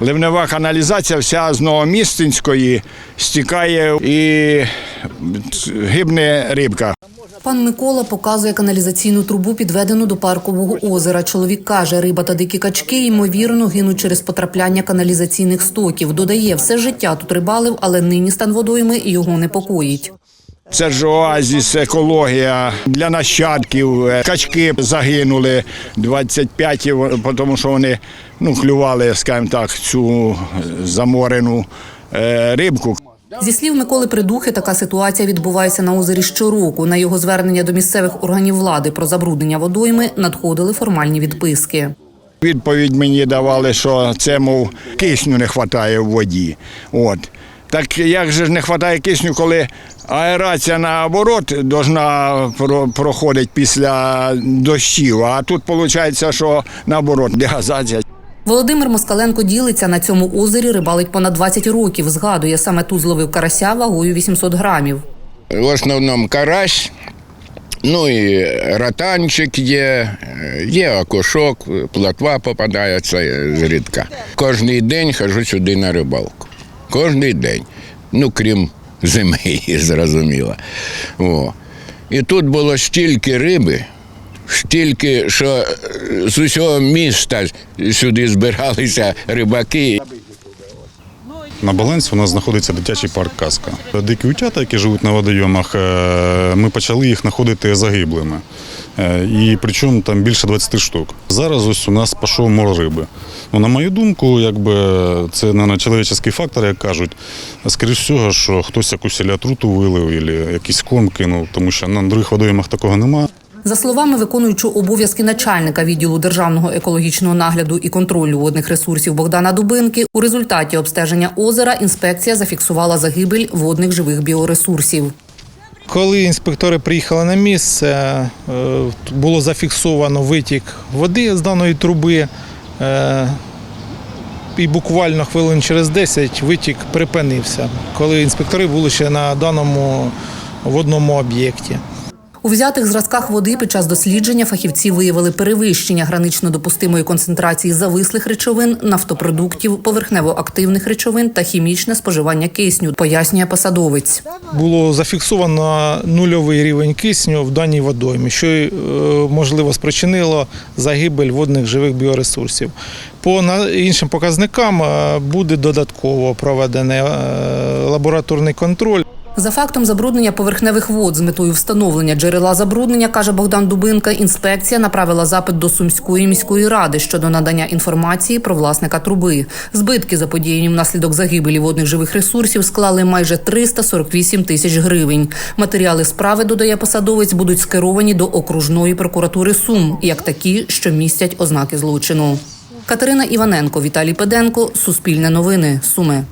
ливнева каналізація вся з Новомістинської стікає і гибне рибка. Пан Микола показує каналізаційну трубу, підведену до паркового озера. Чоловік каже, риба та дикі качки ймовірно гинуть через потрапляння каналізаційних стоків. Додає, все життя тут рибалив, але нині стан водойми його непокоїть. Це ж оазіс, екологія для нащадків. Е, Качки загинули 25, тому що вони ну, клювали, скажімо так, цю е, заморену е, рибку. Зі слів Миколи Придухи, така ситуація відбувається на озері щороку. На його звернення до місцевих органів влади про забруднення водойми надходили формальні відписки. Відповідь мені давали, що це, мов, кисню не вистачає в воді. От. Так як же ж не вистачає кисню, коли аерація наоборот должна про- проходити після дощів, а тут виходить, що наоборот дегазація. Володимир Москаленко ділиться на цьому озері рибалить понад 20 років. Згадує, саме тут зловив карася вагою 800 грамів. В основному карась, ну і ратанчик є, є окушок, плотва попадається зрідка. Кожний день хожу сюди на рибалку. Кожний день. Ну, крім зими, зрозуміло. О. І тут було стільки риби, стільки, що е, з усього міста сюди збиралися рибаки. На балансі у нас знаходиться дитячий парк Казка. Дикі утята, які живуть на водойомах, е, ми почали їх знаходити загиблими. Е, І причому там більше 20 штук. Зараз ось у нас пішов мор риби. Ну, на мою думку, якби це не чоловічий фактор, як кажуть. Скоріше всього, що хтось якусь отруту вилив, або якийсь корм кинув, тому що на других водойомах такого немає. За словами виконуючого обов'язки начальника відділу державного екологічного нагляду і контролю водних ресурсів Богдана Дубинки, у результаті обстеження озера інспекція зафіксувала загибель водних живих біоресурсів. Коли інспектори приїхали на місце, е, було зафіксовано витік води з даної труби. е, І буквально хвилин через 10 витік припинився, коли інспектори були ще на даному водному об'єкті. У взятих зразках води під час дослідження фахівці виявили перевищення гранично допустимої концентрації завислих речовин, нафтопродуктів, поверхнево-активних речовин та хімічне споживання кисню, пояснює посадовець. Було зафіксовано нульовий рівень кисню в даній водоймі, що е, можливо спричинило загибель водних живих біоресурсів. По іншим показникам е, буде додатково проведений е, лабораторний контроль. За фактом забруднення поверхневих вод з метою встановлення джерела забруднення, каже Богдан Дубинка, інспекція направила запит до Сумської міської ради щодо надання інформації про власника труби. Збитки, заподіяні внаслідок загибелі водних живих ресурсів, склали майже 348 тисяч гривень. Матеріали справи, додає посадовець, будуть скеровані до окружної прокуратури Сум, як такі, що містять ознаки злочину. Катерина Іваненко, Віталій Педенко, Суспільне новини, Суми.